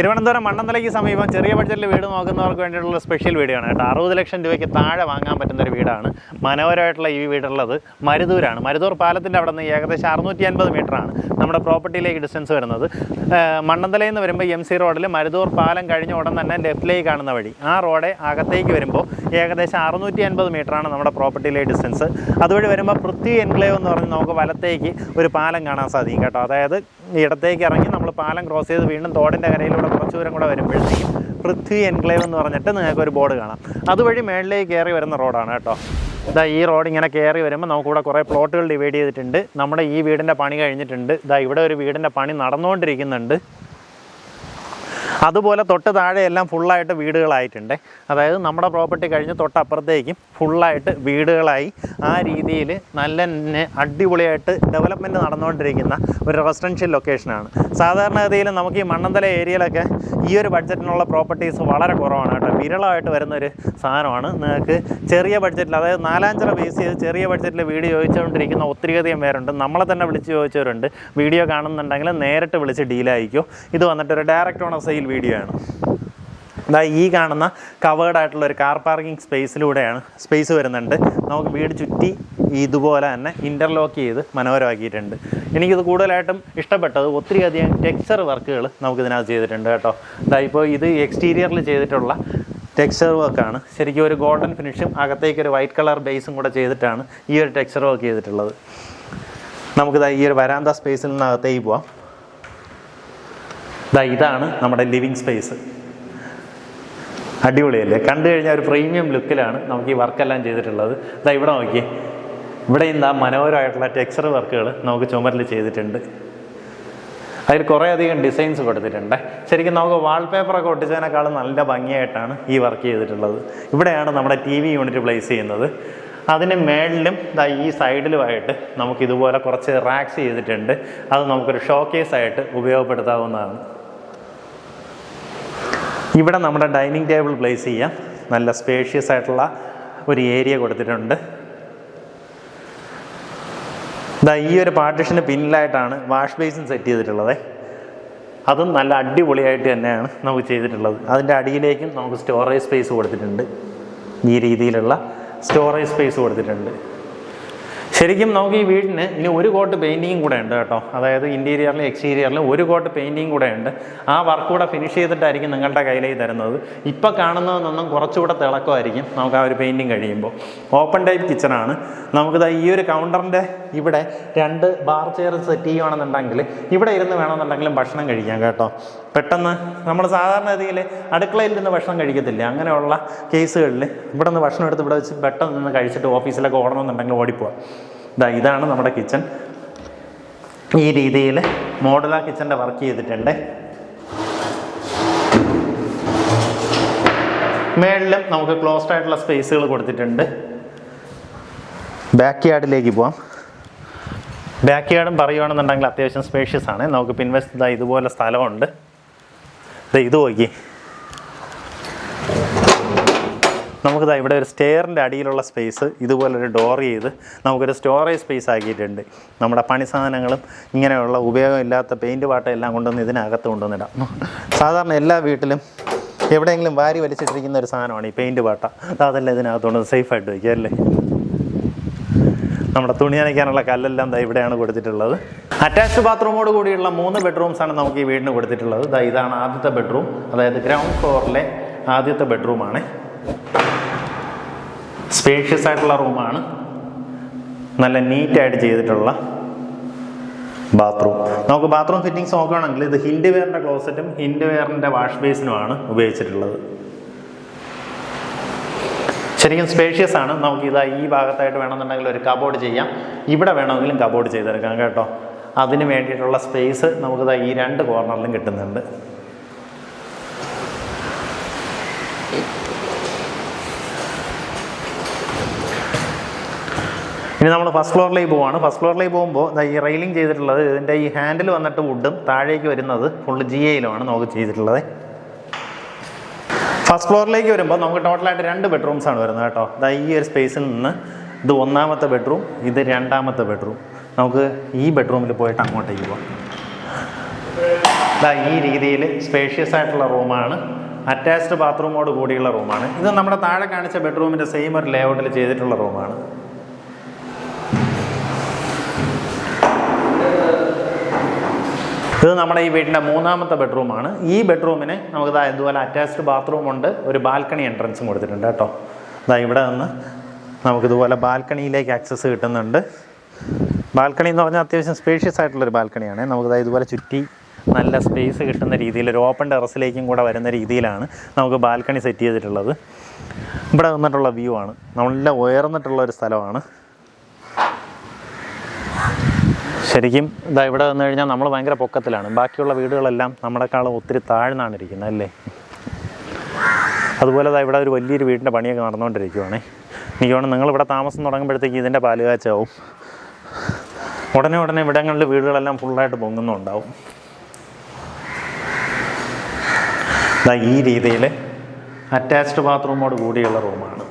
തിരുവനന്തപുരം മണ്ണന്തലയ്ക്ക് സമീപം ചെറിയ ബഡ്ജറ്റിൽ വീട് നോക്കുന്നവർക്ക് വേണ്ടിയിട്ടുള്ള സ്പെഷ്യൽ വീടാണ് കേട്ടോ. അറുപത് ലക്ഷം രൂപയ്ക്ക് താഴെ വാങ്ങാൻ പറ്റുന്ന ഒരു വീടാണ്. മനോഹരമായിട്ടുള്ള ഈ വീടുള്ളത് മരുതൂരാണ്. മരുതൂർ പാലത്തിന്റെ അവിടെ നിന്ന് ഏകദേശം അറുന്നൂറ്റി അൻപത് മീറ്ററാണ് നമ്മുടെ പ്രോപ്പർട്ടിയിലേക്ക് ഡിസ്റ്റൻസ് വരുന്നത്. മണ്ണന്തലയിൽ നിന്ന് വരുമ്പോൾ എം സി റോഡിൽ മരുതൂർ പാലം കഴിഞ്ഞ ഉടൻ തന്നെ ലെഫ്റ്റിലേക്ക് കാണുന്ന വഴി. ആ റോഡ് അകത്തേക്ക് വരുമ്പോൾ ഏകദേശം അറുന്നൂറ്റി അൻപത് മീറ്ററാണ് നമ്മുടെ പ്രോപ്പർട്ടിയിലെ ഡിസ്റ്റൻസ് അതുവഴി വരുമ്പോൾ പൃഥ്വി എൻക്ലേവ് എന്ന് പറഞ്ഞ് നമുക്ക് വലത്തേക്ക് ഒരു പാലം കാണാൻ സാധിക്കും കേട്ടോ. അതായത് ഇടത്തേക്ക് ഇറങ്ങി നമ്മൾ പാലം ക്രോസ് ചെയ്ത് വീണ്ടും തോടിന്റെ കരയിലൂടെ കുറച്ച് ദൂരം കൂടെ വരുമ്പോഴത്തേക്കും പൃഥ്വി എൻക്ലേവ് എന്ന് പറഞ്ഞിട്ട് നിങ്ങൾക്ക് ഒരു ബോർഡ് കാണാം. അതുവഴി മേളിലേക്ക് കയറി വരുന്ന റോഡാണ് കേട്ടോ. ഇതാ ഈ റോഡ് ഇങ്ങനെ കയറി വരുമ്പോൾ നമുക്കിവിടെ കുറേ പ്ലോട്ടുകൾ ഡിവൈഡ് ചെയ്തിട്ടുണ്ട്. നമ്മുടെ ഈ വീടിന്റെ പണി കഴിഞ്ഞിട്ടുണ്ട്. ഇതാ ഇവിടെ ഒരു വീടിന്റെ പണി നടന്നുകൊണ്ടിരിക്കുന്നുണ്ട്. അതുപോലെ തൊട്ട് താഴെയെല്ലാം ഫുള്ളായിട്ട് വീടുകളായിട്ടുണ്ട്. അതായത് നമ്മുടെ പ്രോപ്പർട്ടി കഴിഞ്ഞ് തൊട്ടപ്പുറത്തേക്കും ഫുള്ളായിട്ട് വീടുകളായി. ആ രീതിയിൽ നല്ല അടിപൊളിയായിട്ട് ഡെവലപ്മെന്റ് നടന്നുകൊണ്ടിരിക്കുന്ന ഒരു റെസിഡൻഷ്യൽ ലൊക്കേഷനാണ് സാധാരണഗതിയിൽ നമുക്ക് ഈ മണ്ണന്തല ഏരിയയിലൊക്കെ ഈ ഒരു ബഡ്ജറ്റിനുള്ള പ്രോപ്പർട്ടീസ് വളരെ കുറവാണ് കേട്ടോ. വിരളമായിട്ട് വരുന്ന ഒരു സാധനമാണ്. നിങ്ങൾക്ക് ചെറിയ ബഡ്ജറ്റിൽ അതായത് നാലാഞ്ചര ബേസ് ചെയ്ത് ചെറിയ ബഡ്ജറ്റിൽ വീട് ചോദിച്ചുകൊണ്ടിരിക്കുന്ന ഒത്തിരിയധികം പേരുണ്ട്. നമ്മളെ തന്നെ വിളിച്ച് ചോദിച്ചവരുണ്ട്. വീഡിയോ കാണുന്നുണ്ടെങ്കിൽ നേരിട്ട് വിളിച്ച് ഡീലായിരിക്കും ഇത് വന്നിട്ട് ഒരു ഡയറക്റ്റ് ഓണർ സെയിൽ വീഡിയോ ആണ്. ഇതാ ഈ കാണുന്ന കവേർഡ് ആയിട്ടുള്ള ഒരു കാർ പാർക്കിംഗ് സ്പേസിലൂടെയാണ് സ്പേസ് വരുന്നുണ്ട്. നമുക്ക് വീട് ചുറ്റി ഇതുപോലെ തന്നെ ഇന്റർലോക്ക് ചെയ്ത് മനോഹരമാക്കിയിട്ടുണ്ട്. എനിക്കിത് കൂടുതലായിട്ടും ഇഷ്ടപ്പെട്ടത് ഒത്തിരി അധികം ടെക്സ്ചർ വർക്കുകൾ നമുക്ക് ഇതിനകത്ത് ചെയ്തിട്ടുണ്ട് കേട്ടോ. ഇതാ ഇപ്പോൾ ഇത് എക്സ്റ്റീരിയറിൽ ചെയ്തിട്ടുള്ള ടെക്സ്ചർ വർക്കാണ് ശരിക്കും ഒരു ഗോൾഡൻ ഫിനിഷും അകത്തേക്ക് ഒരു വൈറ്റ് കളർ ബേസും കൂടെ ചെയ്തിട്ടാണ് ഈ ഒരു ടെക്സ്ചർ വർക്ക് ചെയ്തിട്ടുള്ളത്. നമുക്കിതാ ഈ ഒരു വരാന്ത സ്പേസിൽ നിന്ന് അകത്തേക്ക് പോവാം. ഇതാ ഇതാണ് നമ്മുടെ ലിവിങ് സ്പേസ്. അടിപൊളിയല്ലേ? കണ്ടു കഴിഞ്ഞാൽ ഒരു പ്രീമിയം ലുക്കിലാണ് നമുക്ക് ഈ വർക്കെല്ലാം ചെയ്തിട്ടുള്ളത്. ഇതാ ഇവിടെ നോക്കിയേ. ഇവിടെ ഇന്ന് മനോഹരമായിട്ടുള്ള ടെക്സ്ചർ വർക്കുകൾ നമുക്ക് ചുമരിൽ ചെയ്തിട്ടുണ്ട്. അതിൽ കുറേ അധികം ഡിസൈൻസ് കൊടുത്തിട്ടുണ്ട്. ശരിക്കും നമുക്ക് വാൾപേപ്പറൊക്കെ ഒട്ടിച്ചതിനേക്കാളും നല്ല ഭംഗിയായിട്ടാണ് ഈ വർക്ക് ചെയ്തിട്ടുള്ളത്. ഇവിടെയാണ് നമ്മുടെ ടി വി യൂണിറ്റ് പ്ലേസ് ചെയ്യുന്നത്. അതിന് മേളിലും ദാ ഈ സൈഡിലുമായിട്ട് നമുക്ക് ഇതുപോലെ കുറച്ച് റാക്സ് ചെയ്തിട്ടുണ്ട്. അത് നമുക്കൊരു ഷോക്കേസ് ആയിട്ട് ഉപയോഗപ്പെടുത്താവുന്നതാണ്. ഇവിടെ നമ്മുടെ ഡൈനിങ് ടേബിൾ പ്ലേസ് ചെയ്യാം. നല്ല സ്പേഷ്യസ് ആയിട്ടുള്ള ഒരു ഏരിയ കൊടുത്തിട്ടുണ്ട്. ഇതാ ഈ ഒരു പാർട്ടിഷന് പിന്നിലായിട്ടാണ് വാഷ് ബേസിൻ സെറ്റ് ചെയ്തിട്ടുള്ളത്. അതും നല്ല അടിപൊളിയായിട്ട് തന്നെയാണ് നമുക്ക് ചെയ്തിട്ടുള്ളത്. അതിന്റെ അടിയിലേക്കും നമുക്ക് സ്റ്റോറേജ് സ്പേസ് കൊടുത്തിട്ടുണ്ട്. ഈ രീതിയിലുള്ള സ്റ്റോറേജ് സ്പേസ് കൊടുത്തിട്ടുണ്ട്. ശരിക്കും നമുക്ക് ഈ വീടിന് ഇനി ഒരു കോട്ട് പെയിന്റിങ്ങും കൂടെ ഉണ്ട് കേട്ടോ. അതായത് ഇന്റീരിയറിലും എക്സ്റ്റീരിയറിലും ഒരു കോട്ട് പെയിന്റിങ് കൂടെ ഉണ്ട്. ആ വർക്ക് കൂടെ ഫിനിഷ് ചെയ്തിട്ടായിരിക്കും നിങ്ങളുടെ കയ്യിലേക്ക് തരുന്നത്. ഇപ്പോൾ കാണുന്നത് നിന്നും കുറച്ചുകൂടെ തിളക്കമായിരിക്കും നമുക്ക് ആ ഒരു പെയിന്റിങ് കഴിയുമ്പോൾ. ഓപ്പൺ ടൈപ്പ് കിച്ചണാണ് നമുക്കിതാ ഈ ഒരു കൗണ്ടറിന്റെ ഇവിടെ രണ്ട് ബാർ ചെയർ സെറ്റ് ചെയ്യുകയാണെന്നുണ്ടെങ്കിൽ ഇവിടെ ഇരുന്ന് വേണമെന്നുണ്ടെങ്കിലും ഭക്ഷണം കഴിക്കാം കേട്ടോ. പെട്ടെന്ന് നമ്മൾ സാധാരണ രീതിയിൽ അടുക്കളയിൽ നിന്ന് ഭക്ഷണം കഴിക്കത്തില്ല. അങ്ങനെയുള്ള കേസുകളിൽ ഇവിടെ നിന്ന് ഭക്ഷണം എടുത്ത് ഇവിടെ വെച്ച് പെട്ടെന്ന് നിന്ന് കഴിച്ചിട്ട് ഓഫീസിലൊക്കെ ഓടണമെന്നുണ്ടെങ്കിൽ ഓടിപ്പോവാം. ഇതാ ഇതാണ് നമ്മുടെ കിച്ചൺ. ഈ രീതിയിൽ മോഡല കിച്ചന്റെ വർക്ക് ചെയ്തിട്ടുണ്ട്. മേളിലും നമുക്ക് ക്ലോസ്ഡ് ആയിട്ടുള്ള സ്പേസുകൾ കൊടുത്തിട്ടുണ്ട്. ബാക്ക് യാർഡിലേക്ക് പോവാം. ബാക്ക് യാർഡും പറയുകയാണെന്നുണ്ടെങ്കിൽ അത്യാവശ്യം സ്പേഷ്യസ് ആണ്. നമുക്ക് പിൻവശത്ത് ഇതാ ഇതുപോലെ സ്ഥലമുണ്ട്. ഇത് നോക്കി നമുക്കിതാ ഇവിടെ ഒരു സ്റ്റെയറിന്റെ അടിയിലുള്ള സ്പേസ് ഇതുപോലൊരു ഡോർ ചെയ്ത് നമുക്കൊരു സ്റ്റോറേജ് സ്പേസ് ആക്കിയിട്ടുണ്ട്. നമ്മുടെ പണി സാധനങ്ങളും ഇങ്ങനെയുള്ള ഉപയോഗമില്ലാത്ത പെയിന്റ് പാട്ട എല്ലാം കൊണ്ടുവന്ന് ഇതിനകത്ത് കൊണ്ടുവന്നിടാം. സാധാരണ എല്ലാ വീട്ടിലും എവിടെയെങ്കിലും വാരി വലിച്ചിട്ടിരിക്കുന്ന ഒരു സാധനമാണ് ഈ പെയിന്റ് പാട്ട. അതെല്ലാം ഇതിനകത്ത് കൊണ്ടുവന്ന് സേഫായിട്ട് വയ്ക്കുക അല്ലേ? നമ്മുടെ തുണി നനയ്ക്കാനുള്ള കല്ലെല്ലാം ദാ ഇവിടെയാണ് കൊടുത്തിട്ടുള്ളത്. അറ്റാച്ച്ഡ് ബാത്റൂമോട് കൂടിയുള്ള മൂന്ന് ബെഡ്റൂംസാണ് നമുക്ക് ഈ വീടിന് കൊടുത്തിട്ടുള്ളത്. ദാ ഇതാണ് ആദ്യത്തെ ബെഡ്റൂം അതായത് ഗ്രൗണ്ട് ഫ്ലോറിലെ ആദ്യത്തെ ബെഡ്റൂമാണ് സ്പേഷ്യസ് ആയിട്ടുള്ള റൂമാണ് നല്ല നീറ്റായിട്ട് ചെയ്തിട്ടുള്ള ബാത്റൂം നമുക്ക് ബാത്റൂം ഫിറ്റിങ്സ് നോക്കുകയാണെങ്കിൽ ഇത് ഹിൻഡ് വെയറിന്റെ ക്ലോസറ്റും ഹിൻഡ് വെയറിന്റെ വാഷ് ബേസിനുമാണ് ഉപയോഗിച്ചിട്ടുള്ളത്. ശരിക്കും സ്പേഷ്യസ് ആണ്. നമുക്ക് ഇതാ ഈ ഭാഗത്തായിട്ട് വേണമെന്നുണ്ടെങ്കിൽ ഒരു കബോർഡ് ചെയ്യാം. ഇവിടെ വേണമെങ്കിലും കബോർഡ് ചെയ്തെടുക്കാം കേട്ടോ. അതിന് വേണ്ടിയിട്ടുള്ള സ്പേസ് നമുക്കിതാ ഈ രണ്ട് കോർണറിലും കിട്ടുന്നുണ്ട്. ഇനി നമ്മൾ ഫസ്റ്റ് ഫ്ലോറിലേക്ക് പോവാണ്. ഫസ്റ്റ് ഫ്ലോറിലേക്ക് പോകുമ്പോൾ ഈ റെയിലിംഗ് ചെയ്തിട്ടുള്ളത് ഇതിന്റെ ഈ ഹാൻഡിൽ വന്നിട്ട് വുഡും താഴേക്ക് വരുന്നത് ഫുള്ള് ജി എയിലുമാണ് നമുക്ക് ചെയ്തിട്ടുള്ളത്. ഫസ്റ്റ് ഫ്ലോറിലേക്ക് വരുമ്പോൾ നമുക്ക് ടോട്ടലായിട്ട് രണ്ട് ബെഡ്റൂംസ് ആണ് വരുന്നത് കേട്ടോ. ദാ ഈ ഒരു സ്പേസിൽ നിന്ന് ഇത് ഒന്നാമത്തെ ബെഡ്റൂം ഇത് രണ്ടാമത്തെ ബെഡ്റൂം നമുക്ക് ഈ ബെഡ്റൂമിൽ പോയിട്ട് അങ്ങോട്ടേക്ക് പോകാം ഇതാ ഈ രീതിയിൽ സ്പേഷ്യസ് ആയിട്ടുള്ള റൂമാണ് അറ്റാച്ച്ഡ് ബാത്റൂമോട് കൂടിയുള്ള റൂമാണ് ഇത് നമ്മുടെ താഴെ കാണിച്ച ബെഡ്റൂമിന്റെ സെയിം ഒരു ലേഔട്ടിൽ ചെയ്തിട്ടുള്ള റൂമാണ് ഇത് നമ്മുടെ ഈ വീടിന്റെ മൂന്നാമത്തെ ബെഡ്റൂമാണ്. ഈ ബെഡ്റൂമിന് നമുക്ക് ഇതാ ഇതുപോലെ അറ്റാച്ച്ഡ് ബാത്റൂം ഉണ്ട്. ഒരു ബാൽക്കണി എൻട്രൻസും കൊടുത്തിട്ടുണ്ട് കേട്ടോ. ഇതാ ഇവിടെ നിന്ന് നമുക്കിതുപോലെ ബാൽക്കണിയിലേക്ക് ആക്സസ് കിട്ടുന്നുണ്ട്. ബാൽക്കണി എന്ന് പറഞ്ഞാൽ അത്യാവശ്യം സ്പേഷ്യസ് ആയിട്ടുള്ളൊരു ബാൽക്കണിയാണ്. നമുക്ക് ദാ ഇതുപോലെ ചുറ്റി നല്ല സ്പേസ് കിട്ടുന്ന രീതിയിൽ ഒരു ഓപ്പൺ ടെറസിലേക്കും കൂടെ വരുന്ന രീതിയിലാണ് നമുക്ക് ബാൽക്കണി സെറ്റ് ചെയ്തിട്ടുള്ളത്. ഇവിടെ നിന്നിട്ടുള്ള വ്യൂ ആണ്. നല്ല ഉയർന്നിട്ടുള്ള ഒരു സ്ഥലമാണ്. ശരിക്കും ഇതാ ഇവിടെ വന്നു കഴിഞ്ഞാൽ നമ്മൾ ഭയങ്കര പൊക്കത്തിലാണ്. ബാക്കിയുള്ള വീടുകളെല്ലാം നമ്മളെക്കാളും ഒത്തിരി താഴ്ന്നാണ് ഇരിക്കുന്നത് അല്ലേ? അതുപോലെ ദാ ഇവിടെ ഒരു വലിയൊരു വീടിന്റെ പണിയൊക്കെ നടന്നുകൊണ്ടിരിക്കുവാണേ. എനിക്ക് തോന്നുന്നു നിങ്ങൾ ഇവിടെ താമസം തുടങ്ങുമ്പോഴത്തേക്ക് ഇതിന്റെ പാലുകാച്ചാവും. ഉടനെ ഉടനെ ഇവിടങ്ങളിൽ വീടുകളെല്ലാം ഫുള്ളായിട്ട് പൊങ്ങുന്നുണ്ടാവും. ഈ രീതിയിൽ അറ്റാച്ച്ഡ് ബാത്റൂമോട് കൂടിയുള്ള റൂമാണ്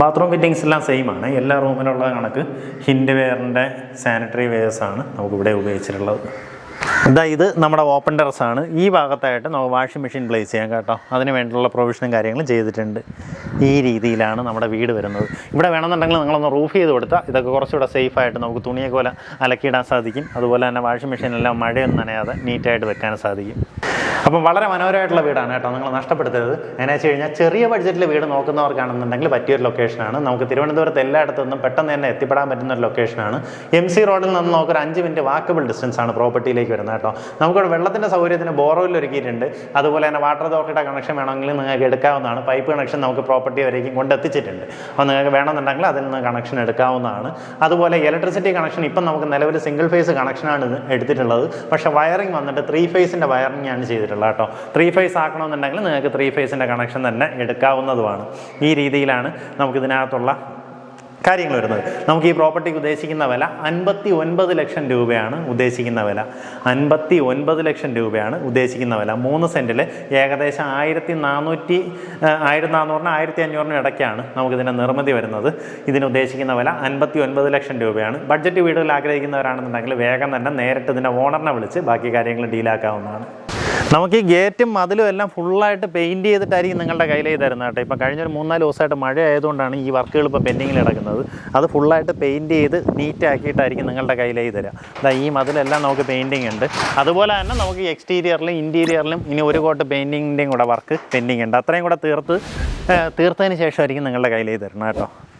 ബാത്റൂം ഫിറ്റിങ്സ് എല്ലാം സെയിം ആണ്. എല്ലാ റൂമിലുള്ള കണക്ക് ഹിൻഡ് വെയറിന്റെ സാനിറ്ററി വെയേഴ്സാണ് നമുക്കിവിടെ ഉപയോഗിച്ചിട്ടുള്ളത്. ഇതാ ഇത് നമ്മുടെ ഓപ്പൺ ടെറസ് ആണ്. ഈ ഭാഗത്തായിട്ട് നമുക്ക് വാഷിംഗ് മെഷീൻ പ്ലേസ് ചെയ്യാം കേട്ടോ. അതിന് വേണ്ടിയുള്ള പ്രൊവിഷനും കാര്യങ്ങളും ചെയ്തിട്ടുണ്ട്. ഈ രീതിയിലാണ് നമ്മുടെ വീട് വരുന്നത്. ഇവിടെ വേണമെന്നുണ്ടെങ്കിൽ നിങ്ങളൊന്ന് റൂഫ് ചെയ്ത് കൊടുത്താൽ ഇതൊക്കെ കുറച്ചുകൂടെ സേഫായിട്ട് നമുക്ക് തുണിയെ പോലെ അലക്കിയിടാൻ സാധിക്കും. അതുപോലെ തന്നെ വാഷിംഗ് മെഷീനെല്ലാം മഴയൊന്നും നനയാതെ നീറ്റായിട്ട് വെക്കാൻ സാധിക്കും. അപ്പം വളരെ മനോഹരമായിട്ടുള്ള വീടാണ് കേട്ടോ. നിങ്ങൾ നഷ്ടപ്പെടുത്തരുത്. എന്നു വെച്ച് കഴിഞ്ഞാൽ ചെറിയ ബഡ്ജറ്റിൽ വീട് നോക്കുന്നവർക്കാണെന്നുണ്ടെങ്കിൽ പറ്റിയൊരു ലൊക്കേഷനാണ് നമുക്ക് തിരുവനന്തപുരത്ത് എല്ലായിടത്തു പെട്ടെന്ന് തന്നെ എത്തിപ്പെടാൻ പറ്റുന്ന ഒരു ലൊക്കേഷനാണ് എം സി റോഡിൽ നിന്ന് നമുക്കൊരു അഞ്ച് മിനിറ്റ് വാക്കബിൾ ഡിസ്റ്റൻസ് ആണ് പ്രോപ്പർട്ടിയിലേക്ക് വരുന്നത് കേട്ടോ. നമുക്കിവിടെ വെള്ളത്തിന്റെ സൗകര്യത്തിന് ബോർവെൽ ഒരുക്കിയിട്ടുണ്ട്. അതുപോലെ തന്നെ വാട്ടർ അതോറിറ്റിയുടെ കണക്ഷൻ വേണമെങ്കിൽ നിങ്ങൾക്ക് എടുക്കാവുന്നതാണ്. പൈപ്പ് കണക്ഷൻ നമുക്ക് പ്രോപ്പർട്ടി വരേക്കും കൊണ്ടെത്തിച്ചിട്ടുണ്ട് അപ്പോൾ നിങ്ങൾക്ക് വേണമെന്നുണ്ടെങ്കിൽ അതിൽ നിന്ന് കണക്ഷൻ എടുക്കാവുന്നതാണ്. അതുപോലെ ഇലക്ട്രിസിറ്റി കണക്ഷൻ ഇപ്പം നമുക്ക് നിലവിൽ സിംഗിൾ ഫേസ് കണക്ഷനാണ് എടുത്തിട്ടുള്ളത്. പക്ഷേ വയറിംഗ് വന്നിട്ട് ത്രീ ഫേസിന്റെ വയറിംഗ് ആണ് ചെയ്തിട്ടുള്ളത്. കേട്ടോ. ത്രീ ഫേസ് ആക്കണമെന്നുണ്ടെങ്കിൽ നിങ്ങൾക്ക് ത്രീ ഫേസിന്റെ കണക്ഷൻ തന്നെ എടുക്കാവുന്നതുമാണ്. ഈ രീതിയിലാണ് നമുക്കിതിനകത്തുള്ള കാര്യങ്ങൾ വരുന്നത്. നമുക്ക് ഈ പ്രോപ്പർട്ടിക്ക് ഉദ്ദേശിക്കുന്ന വില അൻപത്തി ഒൻപത് ലക്ഷം രൂപയാണ് ഉദ്ദേശിക്കുന്ന വില. അൻപത്തി ഒൻപത് ലക്ഷം രൂപയാണ് ഉദ്ദേശിക്കുന്ന വില. മൂന്ന് സെന്റിൽ ഏകദേശം ആയിരത്തി നാനൂറ്റി ആയിരത്തി നാനൂറിന് ആയിരത്തി അഞ്ഞൂറിന് ഇടയ്ക്കാണ് നമുക്കിതിന്റെ നിർമ്മിതി വരുന്നത്. ഇതിന് ഉദ്ദേശിക്കുന്ന വില അൻപത്തി ഒൻപത് ലക്ഷം രൂപയാണ്. ബഡ്ജറ്റ് വീടുകൾ ആഗ്രഹിക്കുന്നവരാണെന്നുണ്ടെങ്കിൽ വേഗം തന്നെ നേരിട്ട് ഇതിന്റെ ഓണറിനെ വിളിച്ച് ബാക്കി കാര്യങ്ങൾ ഡീലാക്കാവുന്നതാണ് നമുക്ക് ഈ ഗേറ്റും മതിലും എല്ലാം ഫുള്ളായിട്ട് പെയിന്റ് ചെയ്തിട്ടായിരിക്കും നിങ്ങളുടെ കയ്യിലേക്ക് തരുന്നത് കേട്ടോ. ഇപ്പം കഴിഞ്ഞൊരു മൂന്നാൽ ദിവസമായിട്ട് മഴ ആയതുകൊണ്ടാണ് ഈ വർക്കുകൾ ഇപ്പോൾ പെൻഡിങ്ങിൽ കിടക്കുന്നത്. അത് ഫുള്ളായിട്ട് പെയിന്റ് ചെയ്ത് നീറ്റ് ആക്കിയിട്ടായിരിക്കും നിങ്ങളുടെ കയ്യിലേക്ക് തരിക അതാ ഈ മതിലെല്ലാം നമുക്ക് പെയിന്റിംഗ് ഉണ്ട്. അതുപോലെ തന്നെ നമുക്ക് എക്സ്റ്റീരിയറിലും ഇന്റീരിയറിലും ഇനി ഒരു കോട്ട് പെയിന്റിങ്ങിന്റെയും കൂടെ വർക്ക് പെൻഡിങ് ഉണ്ട്. അത്രയും കൂടെ തീർത്ത് തീർത്തതിന് ശേഷമായിരിക്കും നിങ്ങളുടെ കയ്യിലേക്ക് തരണം കേട്ടോ.